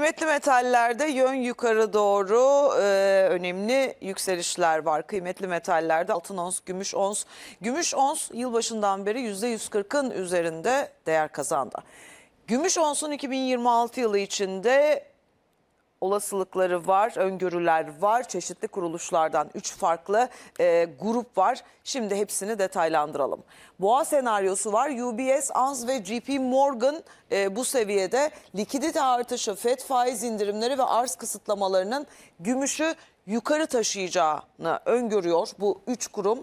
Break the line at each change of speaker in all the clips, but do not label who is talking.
Kıymetli metallerde yön yukarı doğru e, önemli yükselişler var. Kıymetli metallerde altın ons, gümüş ons. Gümüş ons yılbaşından beri %140'ın üzerinde değer kazandı. Gümüş onsun 2026 yılı içinde olasılıkları var, öngörüler var. Çeşitli kuruluşlardan 3 farklı e, grup var. Şimdi hepsini detaylandıralım. Boğa senaryosu var. UBS, ANZ ve JP Morgan e, bu seviyede likidite artışı, FED faiz indirimleri ve arz kısıtlamalarının gümüşü yukarı taşıyacağını öngörüyor bu 3 kurum.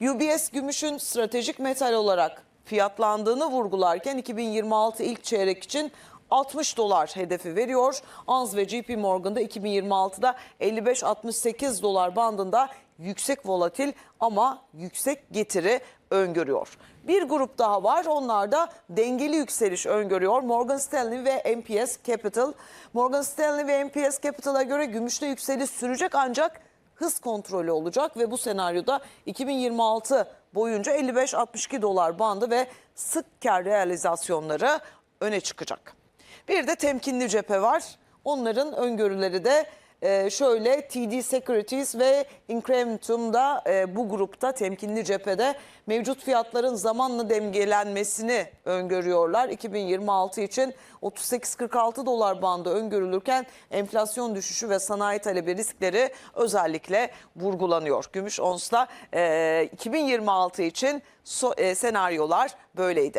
UBS gümüşün stratejik metal olarak fiyatlandığını vurgularken 2026 ilk çeyrek için 60 dolar hedefi veriyor. Anz ve JP Morgan'da 2026'da 55-68 dolar bandında yüksek volatil ama yüksek getiri öngörüyor. Bir grup daha var. Onlar da dengeli yükseliş öngörüyor. Morgan Stanley ve MPS Capital. Morgan Stanley ve MPS Capital'a göre gümüşte yükseliş sürecek ancak hız kontrolü olacak ve bu senaryoda 2026 boyunca 55-62 dolar bandı ve sık kar realizasyonları öne çıkacak. Bir de temkinli cephe var. Onların öngörüleri de e, şöyle TD Securities ve Incrementum'da e, bu grupta temkinli cephede mevcut fiyatların zamanla dengelenmesini öngörüyorlar. 2026 için 38-46 dolar bandı öngörülürken enflasyon düşüşü ve sanayi talebi riskleri özellikle vurgulanıyor. Gümüş onsla e, 2026 için so- e, senaryolar böyleydi.